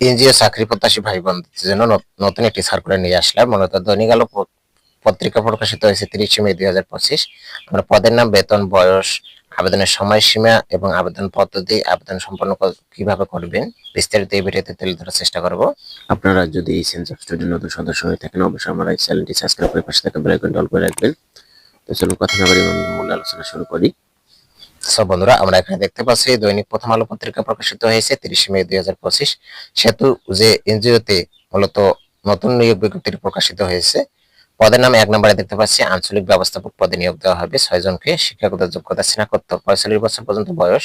NGO চাকরি প্রত্যাশী ভাই বোনদের জন্য নতুন একটি সার্কুলার নিয়ে আসলাম। মূলত দৈনিক আলো পত্রিকা প্রকাশিত হয়েছে তিরিশে মে দুই হাজার পঁচিশ। আমরা পদের নাম, বেতন, বয়স, আবেদনের সময়সীমা এবং আবেদন পদ্ধতি, আবেদন সম্পন্ন কীভাবে করবেন, বিস্তারিত এই ভিডিওতে তুলে ধরার চেষ্টা করব। আপনারা যদি এই সেন্স অফ স্টুডেন্ট নতুন সদস্য হয়ে থাকেন, অবশ্যই আমার এই চ্যানেলটি সাবস্ক্রাইব করে পাশে থাকা বেল করে রাখবেন। তো চলুন কথা না আমরা মূল আলোচনা শুরু করি। সব বন্ধুরা, আমরা এখানে দেখতে পাচ্ছি দৈনিক প্রথম আলো পত্রিকা প্রকাশিত হয়েছে তিরিশে মে দুই হাজার পঁচিশ। সেতু যে এনজিওতে মূলত নতুন নিয়োগ বিজ্ঞপ্তি প্রকাশিত হয়েছে পদের নামে এক নম্বরে দেখতে পাচ্ছি, আঞ্চলিক ব্যবস্থাপক পদে নিয়োগ দেওয়া হবে ছয় জনকে শিক্ষাগত যোগ্যতা, স্নাতকোত্তর, পঁয়তাল্লিশ বছর পর্যন্ত বয়স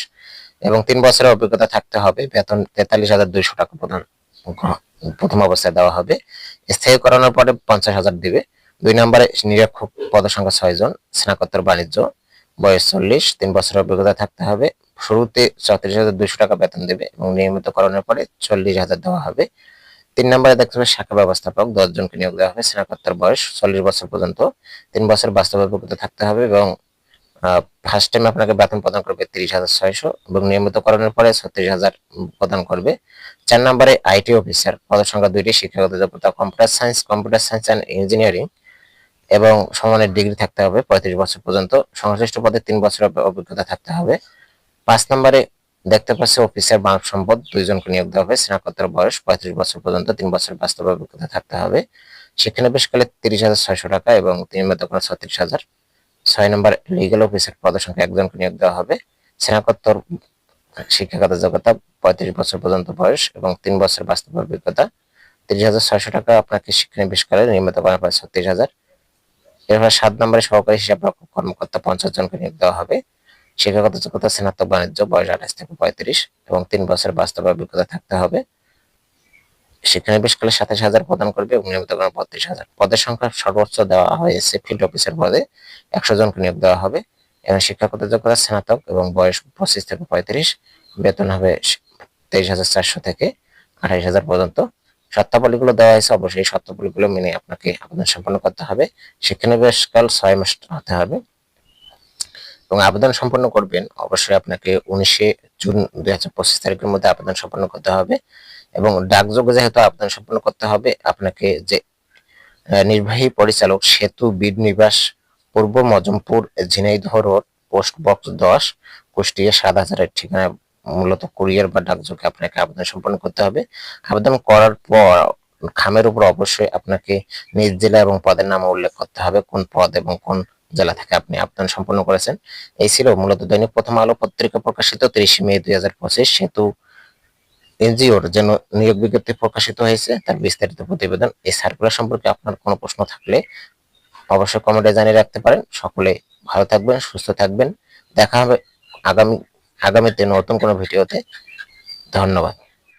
এবং তিন বছরের অভিজ্ঞতা থাকতে হবে। বেতন তেতাল্লিশ হাজার দুইশো টাকা গ্রহ- প্রথম অবস্থায় দেওয়া হবে। স্থায়ী করানোর পরে পঞ্চাশ হাজার দিবে। দুই নম্বরে নিরীক্ষক পদ সংখ্যা ছয় জন স্নাতকোত্তর বাণিজ্য বয়স চল্লিশ, তিন বছরের অভিজ্ঞতা থাকতে হবে। শুরুতে চৌত্রিশ হাজার দুশো টাকা বেতন দেবে এবং নিয়মিত করানোর পরে চল্লিশ হাজার দেওয়া হবে। তিন নম্বরে দেখতে হবে শাখা ব্যবস্থাপক দশ জনকে নিয়োগ দেওয়া হবে। স্নাতকোত্তর বয়স চল্লিশ বছর পর্যন্ত। তিন বছর বাস্তব অভিজ্ঞতা থাকতে হবে এবং ফার্স্ট টাইম আপনাকে বেতন প্রদান করবে তিরিশ হাজার ছয়শো এবং নিয়মিত করানোর পরে ছত্রিশ হাজার প্রদান করবে। চার নম্বরে আইটি অফিসার পদ সংখ্যা দুইটি, শিক্ষাগত যোগ্যতা, computer science computer science and engineering. এবং সমানের ডিগ্রি থাকতে হবে পঁয়ত্রিশ বছর পর্যন্ত। সংশ্লিষ্ট পদে তিন বছরের অভিজ্ঞতা থাকতে হবে। পাঁচ নম্বরে দেখতে পাচ্ছি অফিসের মানব সম্পদ, দুইজনকে নিয়োগ দেওয়া হবে। স্নাতকোত্তর বয়স, পঁয়ত্রিশ বছর পর্যন্ত তিন বছর বাস্তব অভিজ্ঞতা থাকতে হবে। শিক্ষানবিশকালে তিরিশ হাজার ছয়শো টাকা এবং নিয়মিত কোনো ছত্রিশ হাজার। ছয় নম্বর লিগ্যাল অফিসার পদের সংখ্যা একজনকে নিয়োগ দেওয়া হবে। স্নাতকোত্তর শিক্ষাগত যোগ্যতা, পঁয়ত্রিশ বছর পর্যন্ত বয়স এবং তিন বছর বাস্তব অভিজ্ঞতা। তিরিশ হাজার ছয়শো টাকা আপনাকে শিক্ষানবিশকালে নিয়মিত করার পর ছত্রিশ হাজার। এরপর সাত নম্বরে সহকারী হিসাব রক্ষক কর্মকর্তা পঞ্চাশ জনকে নিয়োগ দেওয়া হবে। শিক্ষাগত যোগ্যতা স্নাতক বাণিজ্য, বয়স আঠাশ থেকে পঁয়ত্রিশ এবং তিন বছর বাস্তব অভিজ্ঞতা থাকতে হবে। শিক্ষানবিশকালে সাতাশ হাজার প্রদান করবে এবং নিয়মিত করার বত্রিশ হাজার। পদের সংখ্যা সর্বোচ্চ দেওয়া হয়েছে ফিল্ড অফিসার পদে। একশো জনকে নিয়োগ দেওয়া হবে। এবং শিক্ষাগত যোগ্যতা স্নাতক এবং বয়স পঁচিশ থেকে পঁয়ত্রিশ। বেতন হবে তেইশ হাজার চারশো থেকে আঠাইশ হাজার পর্যন্ত। শর্তাবলীগুলো দেওয়া হয়েছে, অবশ্যই এই শর্তাবলীগুলো মেনে আপনাকে আবেদন সম্পন্ন করতে হবে। শিক্ষানবিশকাল ছয় মাস হতে হবে। এবং আবেদন সম্পন্ন করবেন, অবশ্যই আপনাকে উনিশে জুন দুই হাজার পঁচিশ তারিখের মধ্যে আবেদন সম্পন্ন করতে হবে। এবং ডাকযোগে যেহেতু আবেদন সম্পন্ন করতে হবে, আপনাকে যে নির্বাহী পরিচালক সেতু বীর নিবাস, পূর্ব Majampur Jhenaidah road, post box দশ, কুষ্টিয়া সাত হাজারের ঠিকানায় মূলত কুরিয়ার বা ডাকযোগে আপনাকে আবেদন সম্পন্ন করতে হবে। আবেদন করার পর খামের উপর অবশ্যই আপনাকে নিজ জেলা এবং পদের নাম উল্লেখ করতে হবে, কোন পদ এবং কোন জেলা থেকে আপনি আবেদন সম্পন্ন করেছেন। এই ছিল মূলত দৈনিক প্রথম আলো পত্রিকা প্রকাশিত তিরিশে মে দুই হাজার পঁচিশ। সেতু এনজিওর যে ন- নিয়োগ বিজ্ঞপ্তি প্রকাশিত হয়েছে, তার বিস্তারিত প্রতিবেদন এই সার্কুলার সম্পর্কে আপনার কোনো প্রশ্ন থাকলে অবশ্যই কমেন্টে জানিয়ে রাখতে পারেন। সকলে ভালো থাকবেন, সুস্থ থাকবেন। দেখা হবে আগামী আগামীতে নতুন কোনো ভিডিওতে ধন্যবাদ।